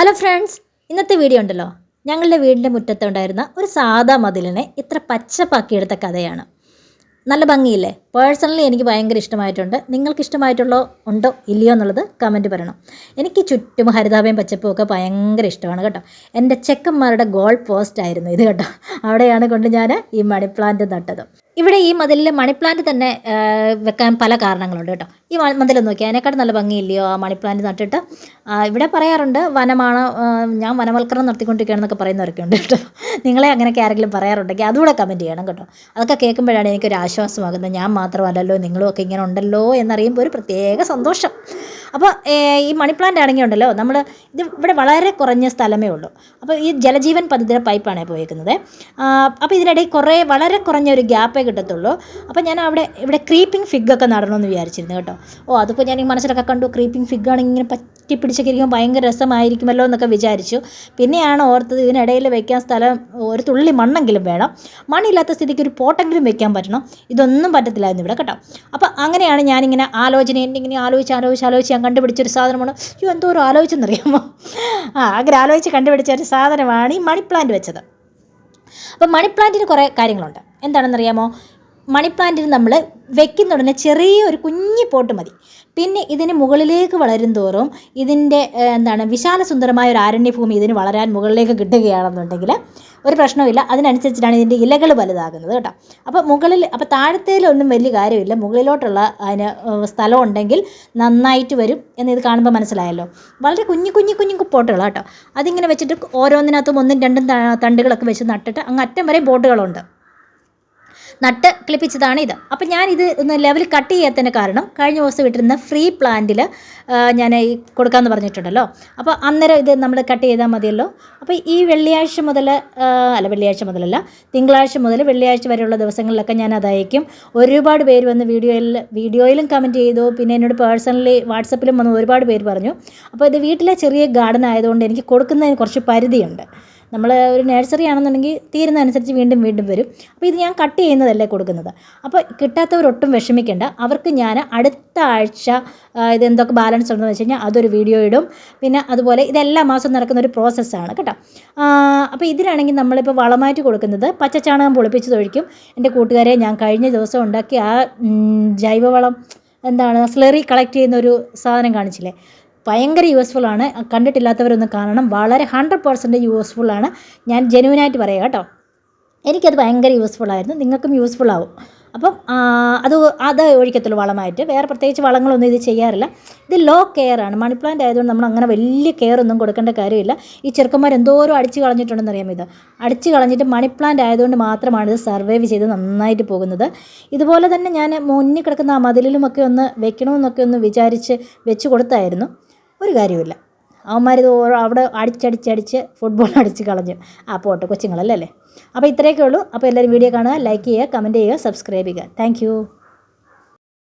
Hello friends ഇന്നത്തെ video ഉണ്ടല്ലോ. ഞങ്ങളുടെ വീടിന്റെ മുറ്റത്തുണ്ടായിരുന്ന ഒരു സാധാ മതിലിനെ ഇത്ര പച്ചപ്പാക്കിയെടുത്ത കഥയാണ്. നല്ല ഭംഗിയില്ലേ? പേഴ്സണലി എനിക്ക് ഭയങ്കര ഇഷ്ടമായിട്ടുണ്ട്. നിങ്ങൾക്ക് ഇഷ്ടമായിട്ടുള്ളോ ഉണ്ടോ ഇല്ലയോ എന്നുള്ളത് കമന്റ് പറയണം. എനിക്ക് ചുറ്റും ഹരിതാപയും പച്ചപ്പും ഒക്കെ ഭയങ്കര ഇഷ്ടമാണ് കേട്ടോ. എന്റെ ചെക്കന്മാരുടെ ഗോൾ പോസ്റ്റ് ആയിരുന്നു ഇത് കേട്ടോ. അവിടെയാണ് കൊണ്ട് ഞാൻ ഈ മണി പ്ലാന്റ് നട്ടത്. ഇവിടെ ഈ മതിലിൽ മണി പ്ലാന്റ് തന്നെ വെക്കാൻ പല കാരണങ്ങളുണ്ട് കേട്ടോ. ഈ മതിൽ നോക്കി അതിനെക്കാട്ട് നല്ല ഭംഗിയില്ലയോ ആ മണി പ്ലാന്റ് നട്ടിട്ട് ഇവിടെ പറയാറുണ്ട് വനമാണ് ഞാൻ വനവൽക്കരണം നടത്തിക്കൊണ്ടിരിക്കുകയാണെന്നൊക്കെ പറയുന്നവരൊക്കെ ഉണ്ട് കേട്ടോ. നിങ്ങളെ അങ്ങനെയൊക്കെ ആരെങ്കിലും പറയാറുണ്ടെങ്കിൽ അതുകൂടെ കമന്റ് ചെയ്യണം കേട്ടോ. അതൊക്കെ കേൾക്കുമ്പോഴാണ് എനിക്കൊരു ആശ്വാസമാകുന്നത് ഞാൻ മാത്രമല്ലല്ലോ നിങ്ങളും ഒക്കെ ഇങ്ങനെ ഉണ്ടല്ലോ എന്നറിയുമ്പോൾ ഒരു പ്രത്യേക സന്തോഷം. അപ്പോൾ ഈ മണി പ്ലാന്റ് ആണെങ്കിൽ ഉണ്ടല്ലോ നമ്മൾ ഇത് ഇവിടെ വളരെ കുറഞ്ഞ സ്ഥലമേ ഉള്ളൂ. അപ്പോൾ ഈ ജലജീവൻ പദ്ധതിയുടെ പൈപ്പാണ് പോയേക്കുന്നത്. അപ്പോൾ ഇതിനിടയിൽ കുറേ വളരെ കുറഞ്ഞ ഒരു ഗ്യാപ്പേ കിട്ടത്തുള്ളൂ. അപ്പോൾ ഞാൻ അവിടെ ഇവിടെ ക്രീപ്പിംഗ് ഫിഗ് ഒക്കെ നടണമെന്ന് വിചാരിച്ചിരുന്നു കേട്ടോ. ഓ അതിപ്പോൾ ഞാൻ ഈ മനസ്സിലൊക്കെ കണ്ടു ക്രീപ്പിംഗ് ഫിഗ് ആണെങ്കിൽ ഇങ്ങനെ പറ്റി പിടിച്ചൊക്കെ ഇരിക്കുമ്പോൾ ഭയങ്കര രസമായിരിക്കുമല്ലോ എന്നൊക്കെ വിചാരിച്ചു. പിന്നെയാണ് ഓർത്തത് ഇതിനിടയിൽ വെക്കാൻ സ്ഥലം ഒരു തുള്ളി മണ്ണെങ്കിലും വേണം. മണ്ണില്ലാത്ത സ്ഥിതിക്ക് ഒരു പോട്ടെങ്കിലും വെക്കാൻ പറ്റണം. ഇതൊന്നും പറ്റത്തില്ലായിരുന്നു ഇവിടെ കേട്ടോ. അപ്പോൾ അങ്ങനെയാണ് ഞാനിങ്ങനെ ആലോചന ഇങ്ങനെ ആലോചിച്ച് ആലോചിച്ച് ആലോചിച്ച് ഞാൻ കണ്ടുപിടിച്ചൊരു സാധനമാണ്. അയ്യോ എന്തോ ഒരു ആലോചിച്ചെന്നറിയാമോ? ആ അങ്ങനെ ആലോചിച്ച് കണ്ടുപിടിച്ച ഒരു സാധനമാണ് ഈ മണി പ്ലാന്റ് വെച്ചത്. അപ്പോൾ മണി പ്ലാന്റിന് കുറേ കാര്യങ്ങളുണ്ട്. എന്താണെന്നറിയാമോ? മണി പ്ലാന്റിന് നമ്മൾ വെക്കുന്ന ഉടനെ ചെറിയൊരു കുഞ്ഞി പോട്ട് മതി. പിന്നെ ഇതിന് മുകളിലേക്ക് വളരും തോറും ഇതിന്റെ എന്താണ് വിശാല സുന്ദരമായ ഒരു ആരണ്യഭൂമി ഇതിന് വളരാൻ മുകളിലേക്ക് കിട്ടുകയാണെന്നുണ്ടെങ്കിൽ ഒരു പ്രശ്നവുമില്ല. അതിനനുസരിച്ചിട്ടാണ് ഇതിന്റെ ഇലകൾ വലുതാകുന്നത് കേട്ടോ. അപ്പോൾ മുകളിൽ അപ്പോൾ താഴത്തേലൊന്നും വലിയ കാര്യമില്ല. മുകളിലോട്ടുള്ള അതിന് സ്ഥലം ഉണ്ടെങ്കിൽ നന്നായിട്ട് വരും എന്ന് ഇത് കാണുമ്പോൾ മനസ്സിലായല്ലോ. വളരെ കുഞ്ഞു കുഞ്ഞു കുഞ്ഞു പോട്ടുകളാണ് കേട്ടോ. അതിങ്ങനെ വെച്ചിട്ട് ഓരോന്നിനകത്തും ഒന്നും രണ്ടും തണ്ടുകളൊക്കെ വെച്ച് നട്ടിട്ട് അങ്ങ് അറ്റം വരെ ബോട്ടുകളുണ്ട് നട്ട് ക്ലിപ്പിച്ചതാണ് ഇത്. അപ്പം ഞാൻ ഇത് ഒന്ന് ലെവൽ കട്ട് ചെയ്യാത്തതിന് കാരണം കഴിഞ്ഞ ദിവസം ഇട്ടിരുന്ന ഫ്രീ പ്ലാന്റിൽ ഞാൻ ഈ കൊടുക്കാമെന്ന് പറഞ്ഞിട്ടുണ്ടല്ലോ. അപ്പോൾ അന്നേരം ഇത് നമ്മൾ കട്ട് ചെയ്താൽ മതിയല്ലോ. അപ്പോൾ ഈ വെള്ളിയാഴ്ച മുതൽ അല്ല വെള്ളിയാഴ്ച മുതലല്ല തിങ്കളാഴ്ച മുതൽ വെള്ളിയാഴ്ച വരെയുള്ള ദിവസങ്ങളിലൊക്കെ ഞാൻ അതയക്കും ഒരുപാട് പേര് വന്ന് വീഡിയോയിൽ വീഡിയോയിലും കമന്റ് ചെയ്തു. പിന്നെ എന്നോട് പേഴ്സണലി വാട്സപ്പിലും വന്ന് ഒരുപാട് പേര് പറഞ്ഞു. അപ്പോൾ ഇത് വീട്ടിലെ ചെറിയ ഗാർഡൻ ആയതുകൊണ്ട് എനിക്ക് കൊടുക്കുന്നതിന് കുറച്ച് പരിധിയുണ്ട്. നമ്മൾ ഒരു നേഴ്സറി ആണെന്നുണ്ടെങ്കിൽ തീരുന്നതനുസരിച്ച് വീണ്ടും വീണ്ടും വരും. അപ്പോൾ ഇത് ഞാൻ കട്ട് ചെയ്യുന്നതല്ലേ കൊടുക്കുന്നത്? അപ്പോൾ കിട്ടാത്തവരൊട്ടും വിഷമിക്കേണ്ട. അവർക്ക് ഞാൻ അടുത്ത ആഴ്ച ഇത് എന്തൊക്കെ ബാലൻസ് ഉണ്ടെന്ന് വെച്ച് കഴിഞ്ഞാൽ അതൊരു വീഡിയോ ഇടും. പിന്നെ അതുപോലെ ഇതെല്ലാ മാസം നടക്കുന്ന ഒരു പ്രോസസ്സാണ് കേട്ടോ. അപ്പോൾ ഇതിനാണെങ്കിൽ നമ്മളിപ്പോൾ വളമായിട്ട് കൊടുക്കുന്നത് പച്ചച്ചാണകം പൊളിപ്പിച്ചതൊഴിക്കും. എന്റെ കൂട്ടുകാരെ ഞാൻ കഴിഞ്ഞ ദിവസം ഉണ്ടാക്കി ആ ജൈവവളം എന്താണ് സ്ലറി കളക്ട് ചെയ്യുന്ന ഒരു സാധനം കാണിച്ചില്ലേ? ഭയങ്കര യൂസ്ഫുൾ ആണ്. കണ്ടിട്ടില്ലാത്തവരൊന്ന് കാണണം. വളരെ ഹൺഡ്രഡ് പേഴ്സന്റ് യൂസ്ഫുൾ ആണ്. ഞാൻ ജെനുവിനായിട്ട് പറയാം കേട്ടോ. എനിക്കത് ഭയങ്കര യൂസ്ഫുൾ ആയിരുന്നു. നിങ്ങൾക്കും യൂസ്ഫുൾ ആവും. അപ്പം അത് അത് ഒഴിക്കത്തുള്ളൂ വളമായിട്ട്. വേറെ പ്രത്യേകിച്ച് വളങ്ങളൊന്നും ഇത് ചെയ്യാറില്ല. ഇത് ലോ കെയർ ആണ്. മണി പ്ലാന്റ് ആയതുകൊണ്ട് നമ്മൾ അങ്ങനെ വലിയ കെയർ ഒന്നും കൊടുക്കേണ്ട കാര്യമില്ല. ഈ ചെറുക്കന്മാർ എന്തോരം അടിച്ച് കളഞ്ഞിട്ടുണ്ടെന്ന് അറിയാം ഇത്? അടിച്ച് കളഞ്ഞിട്ട് മണി പ്ലാന്റ് ആയതുകൊണ്ട് മാത്രമാണ് ഇത് സർവൈവ് ചെയ്ത് നന്നായിട്ട് പോകുന്നത്. ഇതുപോലെ തന്നെ ഞാൻ മുന്നിൽ കിടക്കുന്ന ആ മതിലിലുമൊക്കെ ഒന്ന് വെക്കണമെന്നൊക്കെ ഒന്ന് വിചാരിച്ച് വെച്ച് കൊടുത്തായിരുന്നു. ഒരു കാര്യമില്ല അവന്മാരിത് ഓരോ അവിടെ അടിച്ചടിച്ചടിച്ച് ഫുട്ബോൾ അടിച്ച് കളഞ്ഞു. ആ പോട്ടെ കൊച്ചുങ്ങളല്ലേ? അപ്പോൾ ഇത്രയൊക്കെ ഉള്ളൂ. അപ്പോൾ എല്ലാവരും വീഡിയോ കാണുക ലൈക്ക് ചെയ്യുക കമന്റ് ചെയ്യുക സബ്സ്ക്രൈബ് ചെയ്യുക. താങ്ക്